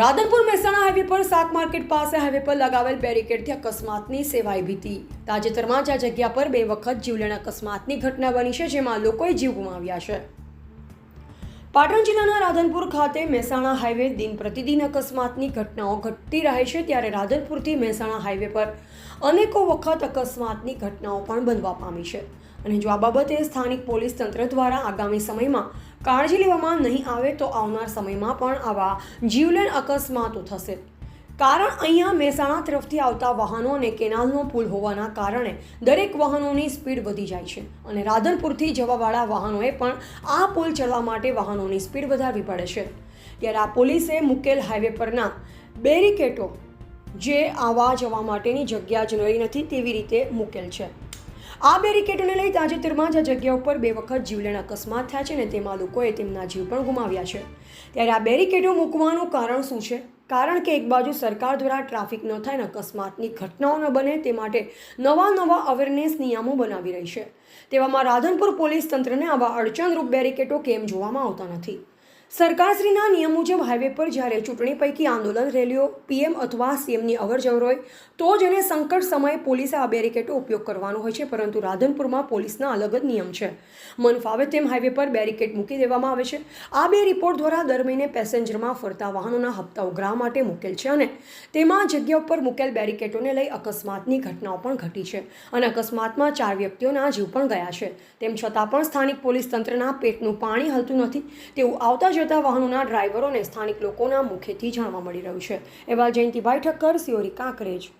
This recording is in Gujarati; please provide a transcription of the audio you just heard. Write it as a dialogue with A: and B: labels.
A: રાધનપુર મહેસાણા હાઈવે પર શાક માર્કેટ પાસે હાઈવે પર લગાવેલ બેરિકેડથી અકસ્માતની સેવાઈ ભીતી. તાજેતરમાં જ આ જગ્યા પર બે વખત જીવલેણ અકસ્માતની ઘટના બની છે, જેમાં લોકોએ જીવ ગુમાવ્યા છે. પાટણ જિલ્લાના રાધનપુર ખાતે મહેસાણા હાઈવે દિન પ્રતિદિન અકસ્માતની ઘટનાઓ ઘટતી રહે છે ત્યારે રાધનપુરથી મહેસાણા હાઈવે પર અનેકો વખત અકસ્માતની ઘટનાઓ પણ બનવા પામી છે. અને જો આ બાબતે સ્થાનિક પોલીસ તંત્ર દ્વારા આગામી સમયમાં કાળજી લેવામાં નહીં આવે તો આવનાર સમયમાં પણ આવા જીવલેણ અકસ્માતો થશે. કારણ અહીંયા મહેસાણા તરફથી આવતા વાહનો અને કેનાલનો પુલ હોવાના કારણે દરેક વાહનોની સ્પીડ વધી જાય છે અને રાધનપુરથી જવાવાળા વાહનોએ પણ આ પુલ ચડવા માટે વાહનોની સ્પીડ વધારવી પડે છે. ત્યારે આ પોલીસે મુકેલ હાઈવે પરના બેરિકેટો જે આવવા જવા માટેની જગ્યા જ રહી નથી તેવી રીતે મૂકેલ છે. આ બેરિકેટોને લઈ તાજેતરમાં જ આ જગ્યા ઉપર બે વખત જીવલેણ અકસ્માત થયા છે અને તેમાં લોકોએ તેમના જીવ પણ ગુમાવ્યા છે. ત્યારે આ બેરિકેડો મૂકવાનું કારણ શું છે? કારણ કે એક બાજુ સરકાર દ્વારા ટ્રાફિક ન થાય ને અકસ્માતની ઘટનાઓ ન બને, તે માટે નવા નવા અવેરનેસ નિયમો બનાવી રહી છે. તેવામાં રાધનપુર પોલીસ તંત્રને આવા અડચણરૂપ બેરિકેટો કેમ જોવામાં આવતા નથી? સરકારશ્રીના નિયમ મુજબ હાઈવે પર જ્યારે ચૂંટણી પૈકી આંદોલન રેલીઓ, પીએમ અથવા સીએમની અવરજવર હોય, તો જ એને સંકટ સમયે પોલીસે આ બેરિકેડો ઉપયોગ કરવાનો હોય છે, પરંતુ રાધનપુરમાં પોલીસના અલગ જ નિયમ છે. મન ફાવે તેમ હાઈવે પર બેરિકેડ મૂકી દેવામાં આવે છે. આ બે રિપોર્ટ દ્વારા દર મહિને પેસેન્જરમાં ફરતા વાહનોના હપ્તા ઉઘરા માટે મૂકેલ છે અને તેમાં જગ્યા ઉપર મૂકેલ બેરિકેડોને લઈ અકસ્માતની ઘટનાઓ પણ ઘટી છે અને અકસ્માતમાં ચાર વ્યક્તિઓના જીવ પણ ગયા છે. તેમ છતાં પણ સ્થાનિક પોલીસ તંત્રના પેટનું પાણી હલતું નથી. તેવું આવતા જતા વાહનોના ડ્રાઈવરોને સ્થાનિક લોકોના મુખેથી જાણવા મળી રહ્યું છે. એવા જયંતિભાઈ ઠક્કર, સિયોરી કાંકરેજ.